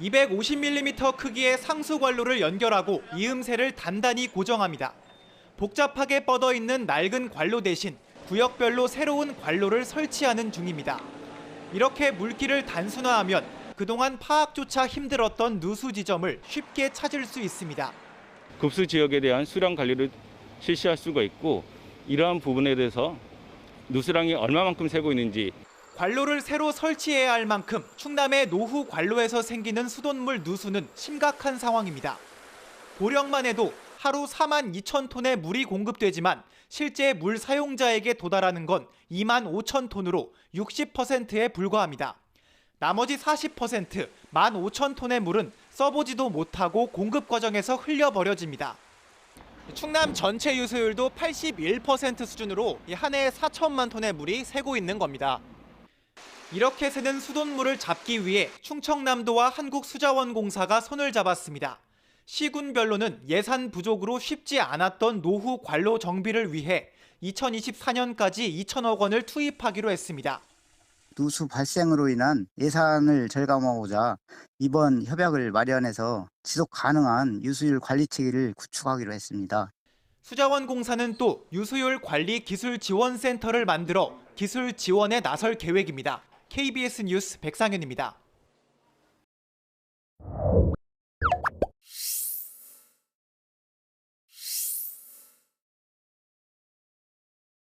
250mm 크기의 상수 관로를 연결하고 이음새를 단단히 고정합니다. 복잡하게 뻗어 있는 낡은 관로 대신 구역별로 새로운 관로를 설치하는 중입니다. 이렇게 물길을 단순화하면 그동안 파악조차 힘들었던 누수 지점을 쉽게 찾을 수 있습니다. 급수 지역에 대한 수량 관리를 실시할 수가 있고 이러한 부분에 대해서 누수량이 얼마만큼 새고 있는지 관로를 새로 설치해야 할 만큼 충남의 노후 관로에서 생기는 수돗물 누수는 심각한 상황입니다. 보령만 해도 하루 4만 2천 톤의 물이 공급되지만 실제 물 사용자에게 도달하는 건 2만 5천 톤으로 60%에 불과합니다. 나머지 40%, 1만 5천 톤의 물은 써보지도 못하고 공급 과정에서 흘려버려집니다. 충남 전체 유수율도 81% 수준으로 한 해에 4천만 톤의 물이 새고 있는 겁니다. 이렇게 새는 수돗물을 잡기 위해 충청남도와 한국수자원공사가 손을 잡았습니다. 시군별로는 예산 부족으로 쉽지 않았던 노후 관로 정비를 위해 2024년까지 2천억 원을 투입하기로 했습니다. 누수 발생으로 인한 예산을 절감하고자 이번 협약을 마련해서 지속 가능한 유수율 관리 체계를 구축하기로 했습니다. 수자원공사는 또 유수율 관리 기술 지원 센터를 만들어 기술 지원에 나설 계획입니다. KBS 뉴스 백상현입니다.